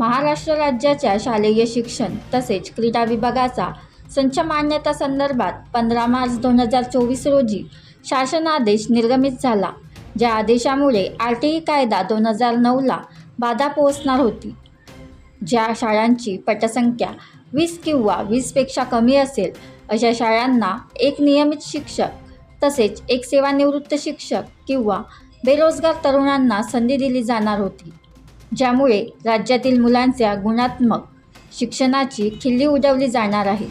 महाराष्ट्र राज्याच्या शालेय शिक्षण तसेच क्रीडा विभागाचा संच मान्यता संदर्भात पंधरा मार्च दोन हजार चोवीस रोजी शासन आदेश निर्गमित झाला. ज्या आदेशामुळे आर टी ई कायदा दोन हजार नऊला बाधा पोहोचणार होती. ज्या शाळांची पटसंख्या वीस किंवा वीसपेक्षा कमी असेल अशा शाळांना एक नियमित शिक्षक तसेच एक सेवानिवृत्त शिक्षक किंवा बेरोजगार तरुणांना संधी दिली जाणार होती. ज्यामुळे राज्यातील मुलांच्या गुणात्मक शिक्षणाची खिल्ली उडवली जाणार आहे.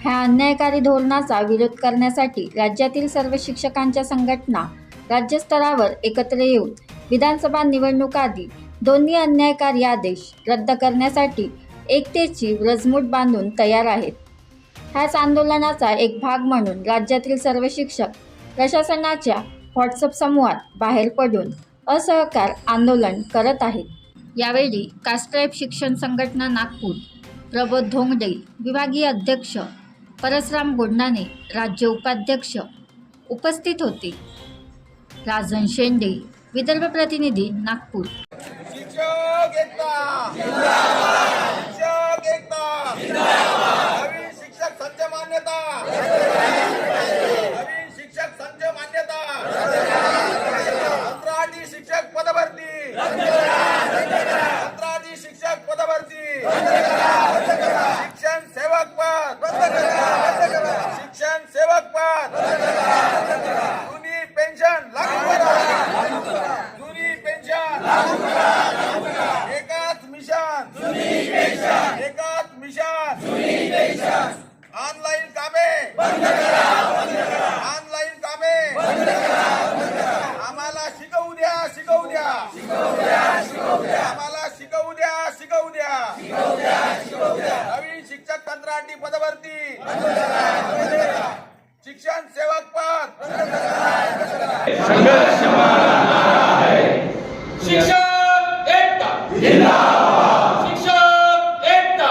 ह्या अन्यायकारी धोरणाचा विरोध करण्यासाठी राज्यातील सर्व शिक्षकांच्या संघटना राज्यस्तरावर एकत्र येऊन विधानसभा निवडणुकाआधी दोन्ही अन्यायकारी आदेश रद्द करण्यासाठी एकतेची रजमूट बांधून तयार आहेत. ह्याच आंदोलनाचा एक भाग म्हणून राज्यातील सर्व शिक्षक प्रशासनाच्या व्हॉट्सअप समूहात बाहेर पडून असहकार आंदोलन करत आहेत. यावेळी कास्ट्राईब शिक्षण संघटना नागपूर प्रबोध धोंगडे विभागीय अध्यक्ष परसराम गोंडाने राज्य उपाध्यक्ष उपस्थित होते. राजन शेंडे विदर्भ प्रतिनिधी नागपूर. शिक्षक एकता शिक्षक एकता नवीन शिक्षक संच मान्यता नवीन शिक्षक संच मान्यता कंत्राटी शिक्षक पदभरती कंत्राटी शिक्षक पदभरती शिक्षण सेवक पद शिक्षण सेवक पद जुनी पेन्शन लागू करा जुनी पेन्शन एकाच मिशन एकाच मिशन ऑनलाईन कामे ऑनलाईन कामे आम्हाला शिकवू द्या शिकवू द्या आम्हाला शिकवू द्या. शिकवू द्या नवीन शिक्षक कंत्राटी पदभरती. शिक्षण सेवक पद शिक्षक एकता शिक्षक एकता